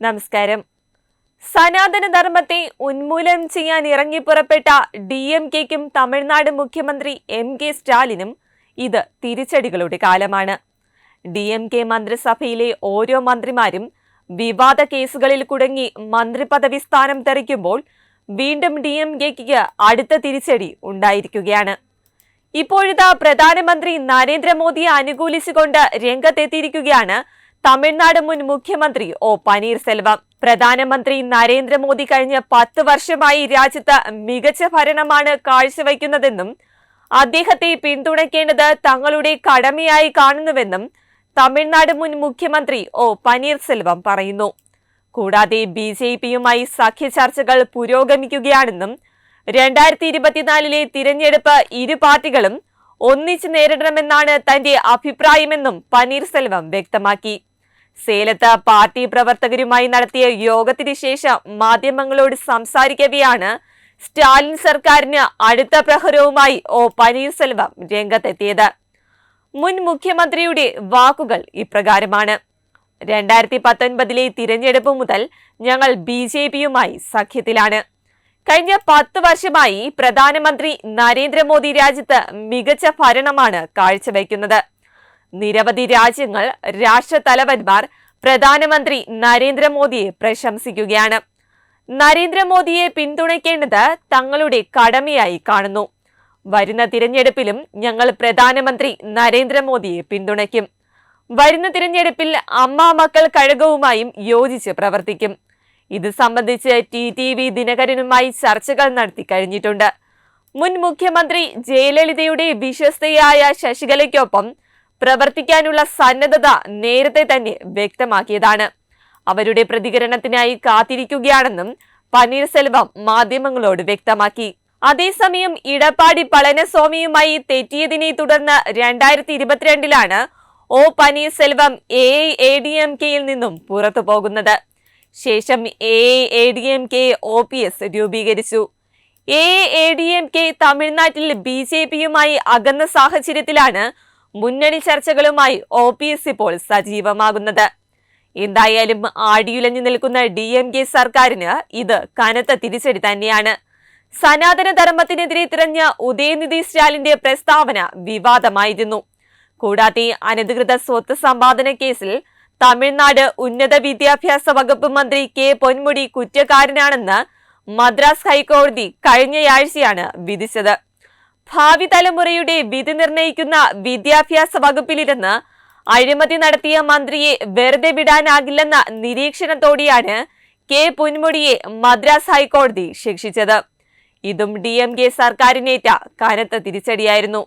നമസ്കാരം. സനാതന ധർമ്മത്തെ ഉന്മൂലനം ചെയ്യാൻ ഇറങ്ങിപ്പുറപ്പെട്ട ഡി എം കെക്കും തമിഴ്നാട് മുഖ്യമന്ത്രി എം കെ സ്റ്റാലിനും ഇത് തിരിച്ചടികളുടെ കാലമാണ്. ഡി എം കെ മന്ത്രിസഭയിലെ ഓരോ മന്ത്രിമാരും വിവാദ കേസുകളിൽ കുടുങ്ങി മന്ത്രിപദവി സ്ഥാനം തെറിക്കുമ്പോൾ വീണ്ടും ഡി എം കെക്ക് അടുത്ത തിരിച്ചടി ഉണ്ടായിരിക്കുകയാണ്. ഇപ്പോഴത്തെ പ്രധാനമന്ത്രി നരേന്ദ്രമോദിയെ അനുകൂലിച്ചുകൊണ്ട് രംഗത്തെത്തിയിരിക്കുകയാണ് തമിഴ്നാട് മുൻ മുഖ്യമന്ത്രി ഒ പനീർസെൽവം. പ്രധാനമന്ത്രി നരേന്ദ്രമോദി കഴിഞ്ഞ പത്ത് വർഷമായി രാജ്യത്ത് മികച്ച ഭരണമാണ് കാഴ്ചവയ്ക്കുന്നതെന്നും അദ്ദേഹത്തെ പിന്തുണയ്ക്കേണ്ടത് തങ്ങളുടെ കടമയായി കാണുന്നുവെന്നും തമിഴ്നാട് മുൻ മുഖ്യമന്ത്രി ഒ പനീർസെൽവം പറയുന്നു. കൂടാതെ ബി ജെ പിയുമായി സഖ്യ ചർച്ചകൾ പുരോഗമിക്കുകയാണെന്നും രണ്ടായിരത്തി ഇരുപത്തിനാലിലെ തിരഞ്ഞെടുപ്പ് ഇരു പാർട്ടികളും ഒന്നിച്ചു നേരിടണമെന്നാണ് തന്റെ അഭിപ്രായമെന്നും പനീർസെൽവം വ്യക്തമാക്കി. സേലത്ത് പാർട്ടി പ്രവർത്തകരുമായി നടത്തിയ യോഗത്തിന് ശേഷം മാധ്യമങ്ങളോട് സംസാരിക്കവെയാണ് സ്റ്റാലിൻ സർക്കാരിന് അടുത്ത പ്രഹരവുമായി ഒ പനീർസെൽവം രംഗത്തെത്തിയത്. മുൻ മുഖ്യമന്ത്രിയുടെ വാക്കുകൾ ഇപ്രകാരമാണ്. രണ്ടായിരത്തി പത്തൊൻപതിലെ തിരഞ്ഞെടുപ്പ് മുതൽ ഞങ്ങൾ ബി ജെ പിയുമായി സഖ്യത്തിലാണ്. കഴിഞ്ഞ പത്ത് വർഷമായി പ്രധാനമന്ത്രി നരേന്ദ്രമോദി രാജ്യത്ത് മികച്ച ഭരണമാണ് കാഴ്ചവെക്കുന്നത്. നിരവധി രാജ്യങ്ങൾ രാഷ്ട്രതലവന്മാർ പ്രധാനമന്ത്രി നരേന്ദ്രമോദിയെ പ്രശംസിക്കുകയാണ്. നരേന്ദ്രമോദിയെ പിന്തുണയ്ക്കേണ്ടത് തങ്ങളുടെ കടമയായി കാണുന്നു. വരുന്ന തിരഞ്ഞെടുപ്പിലും ഞങ്ങൾ പ്രധാനമന്ത്രി നരേന്ദ്രമോദിയെ പിന്തുണയ്ക്കും. വരുന്ന തിരഞ്ഞെടുപ്പിൽ അമ്മ മക്കൾ കഴകവുമായും യോജിച്ച് പ്രവർത്തിക്കും. ഇത് സംബന്ധിച്ച് ടി ടി വി ദിനകരനുമായി ചർച്ചകൾ നടത്തി കഴിഞ്ഞിട്ടുണ്ട്. മുൻ മുഖ്യമന്ത്രി ജയലളിതയുടെ വിശ്വസ്തയായ ശശികലയ്ക്കൊപ്പം പ്രവർത്തിക്കാനുള്ള സന്നദ്ധത നേരത്തെ തന്നെ വ്യക്തമാക്കിയതാണ്. അവരുടെ പ്രതികരണത്തിനായി കാത്തിരിക്കുകയാണെന്നും പന്നീർസെൽവം മാധ്യമങ്ങളോട് വ്യക്തമാക്കി. അതേസമയം ഇടപ്പാടി പളനിസ്വാമിയുമായി തെറ്റിയതിനെ തുടർന്ന് രണ്ടായിരത്തി ഇരുപത്തിരണ്ടിലാണ് O Panneerselvam A A D M കെയിൽ നിന്നും പുറത്തു പോകുന്നത്. ശേഷം A A D M K O P S രൂപീകരിച്ചു. A A D M K തമിഴ്നാട്ടിൽ ബി ജെ പിയുമായി അകന്ന സാഹചര്യത്തിലാണ് മുന്നണി ചർച്ചകളുമായി ഒ പി എസ് ഇപ്പോൾ സജീവമാകുന്നത്. എന്തായാലും ആടിയുലഞ്ഞു നിൽക്കുന്ന ഡി എം കെ സർക്കാരിന് ഇത് കനത്ത തിരിച്ചടി തന്നെയാണ്. സനാതന ധർമ്മത്തിനെതിരെ തിരഞ്ഞ ഉദയനിധി സ്റ്റാലിന്റെ പ്രസ്താവന വിവാദമായിരുന്നു. കൂടാതെ അനധികൃത സ്വത്ത് സമ്പാദന കേസിൽ തമിഴ്നാട് ഉന്നത വിദ്യാഭ്യാസ വകുപ്പ് മന്ത്രി കെ പൊന്മുടി കുറ്റക്കാരനാണെന്ന് മദ്രാസ് ഹൈക്കോടതി കഴിഞ്ഞയാഴ്ചയാണ് വിധിച്ചത്. ഭാവി തലമുറയുടെ വിധി നിർണയിക്കുന്ന വിദ്യാഭ്യാസ വകുപ്പിലിരുന്ന് അഴിമതി നടത്തിയ മന്ത്രിയെ വെറുതെ വിടാനാകില്ലെന്ന നിരീക്ഷണത്തോടെയാണ് കെ പൊന്മുടിയെ മദ്രാസ് ഹൈക്കോടതി ശിക്ഷിച്ചത്. ഇതും ഡി എം കെ സർക്കാരിനേറ്റ കനത്ത തിരിച്ചടിയായിരുന്നു.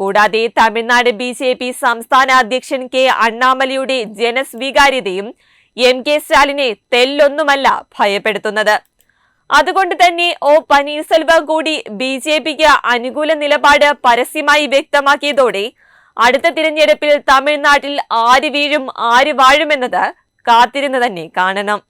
കൂടാതെ തമിഴ്നാട് ബി ജെ പി സംസ്ഥാന അധ്യക്ഷൻ കെ അണ്ണാമലയുടെ ജനസ്വീകാര്യതയും എം കെ സ്റ്റാലിനെ തെല്ലൊന്നുമല്ല ഭയപ്പെടുത്തുന്നത്. അതുകൊണ്ട് തന്നെ ഒ പനീർസെൽവം കൂടി ബി ജെ പിക്ക് അനുകൂല നിലപാട് പരസ്യമായി വ്യക്തമാക്കിയതോടെ അടുത്ത തിരഞ്ഞെടുപ്പിൽ തമിഴ്നാട്ടിൽ ആര് വീഴും ആര് വാഴുമെന്നത് കാത്തിരുന്ന് തന്നെ കാണണം.